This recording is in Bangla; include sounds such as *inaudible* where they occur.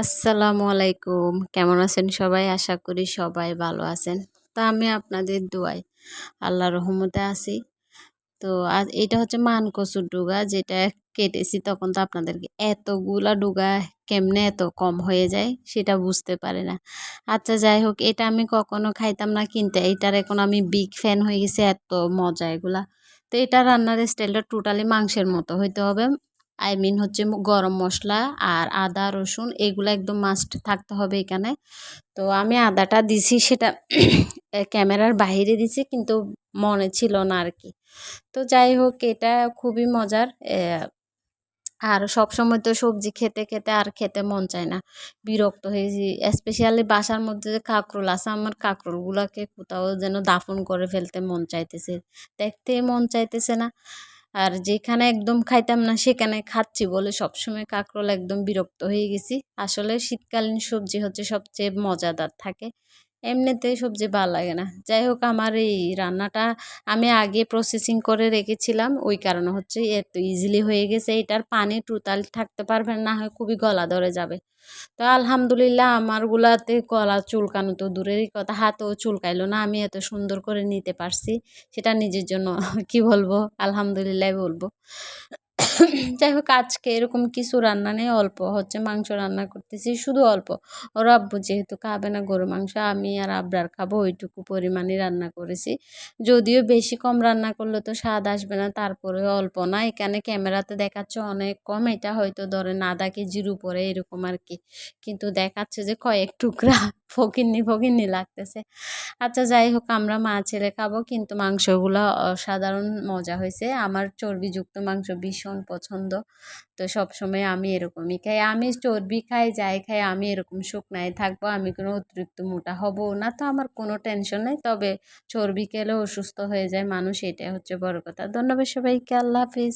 আসসালামু আলাইকুম। কেমন আছেন সবাই? আশা করি সবাই ভালো আছেন। তো আমি আপনাদের দোয়াই আল্লাহ রহমতে আছি। তো আজ এটা হচ্ছে মান কচুর ডুগা, যেটা কেটেছি তখন তো আপনাদেরকে এতগুলা ডুগা কেমনে এত কম হয়ে যায় সেটা বুঝতে পারে না। আচ্ছা যাই হোক, এটা আমি কখনো খাইতাম না, কিনতে এটার এখন আমি বিগ ফ্যান হয়ে গেছি এত মজা এগুলা। তো এটা রান্নার স্টাইলটা টোটালি মাংসের মতো হইতে হবে। আই মিন হচ্ছে গরম মশলা আর আদা, রসুন এগুলো একদম মাস্ট থাকতে হবে এখানে। তো আমি আদাটা দিছি, সেটা *coughs* ক্যামেরার বাহিরে দিছি, কিন্তু মনে ছিল না আর কি। তো যাই হোক, এটা খুবই মজার। আর সব সময় তো সবজি খেতে খেতে আর খেতে মন চায় না। বিরক্ত হয়েছি। স্পেশালি বাসার মধ্যে যে কাঁকরোল আছে, আমার কাঁকরোলগুলোকে কোথাও যেন দাফন করে ফেলতে মন চাইতেছে। দেখতে মন চাইতেছে না। আর যেখানে একদম খাইতাম না, সেখানে খাচ্ছি বলে সবসময় কাঁকরোল একদম বিরক্ত হয়ে গেছি। আসলে শীতকালীন সবজি হচ্ছে সবচেয়ে মজাদার থাকে। এমনিতে সবজি ভালো লাগে না। যাই হোক আমার এই রান্নাটা আমি আগে প্রসেসিং করে রেখেছিলাম। ওই কারণে হচ্ছে এত ইজিলি হয়ে গেছে। এটার পানি টোটাল থাকতে পারবেন না, হয় খুবই গলা ধরে যাবে। তো আলহামদুলিল্লাহ, আমারগুলাতে গলা চুলকানো তো দূরেরই কথা, হাতও চুলকাইলো না। আমি এত সুন্দর করে নিতে পারছি, সেটা নিজের জন্য *laughs* কি বলব? আলহামদুলিল্লাহ বলব। যাই হোক আজকে এরকম কিছু রান্না নেই, অল্প হচ্ছে মাংস রান্না করতেছি, শুধু অল্প। ওর আব্বু যেহেতু খাবে না গরু মাংস, আমি আর আবরার খাব, ওইটুকু পরিমাণে রান্না করেছি। যদিও বেশি কম রান্না করলে তো স্বাদ আসবে না, তারপরে অল্প না, এখানে ক্যামেরাতে দেখাচ্ছে অনেক কম, এটা হয়তো ধরেন আধা কেজির উপরে এরকম আর কি। কিন্তু দেখাচ্ছে যে কয়েক টুকরা ফকিন্নি ফকিন্নি লাগতেছে। আচ্ছা যাই হোক আমরা মা ছেলে খাব, কিন্তু মাংসগুলো অসাধারণ মজা হয়েছে। আমার চর্বিযুক্ত মাংস ভীষণ পছন্দ। তো সব সময় আমি এরকমই খাই। আমি চর্বি খাই, যাই খাই, আমি এরকম শুকনায় থাকব, আমি কোনো অতিরিক্ত মোটা হব না। তো আমার কোনো টেনশন নেই। তবে চর্বি খেলে অসুস্থ হয়ে যায় মানুষ, এটাই হচ্ছে বড় কথা। ধন্যবাদ সবাইকে। আল্লাহ হাফিজ।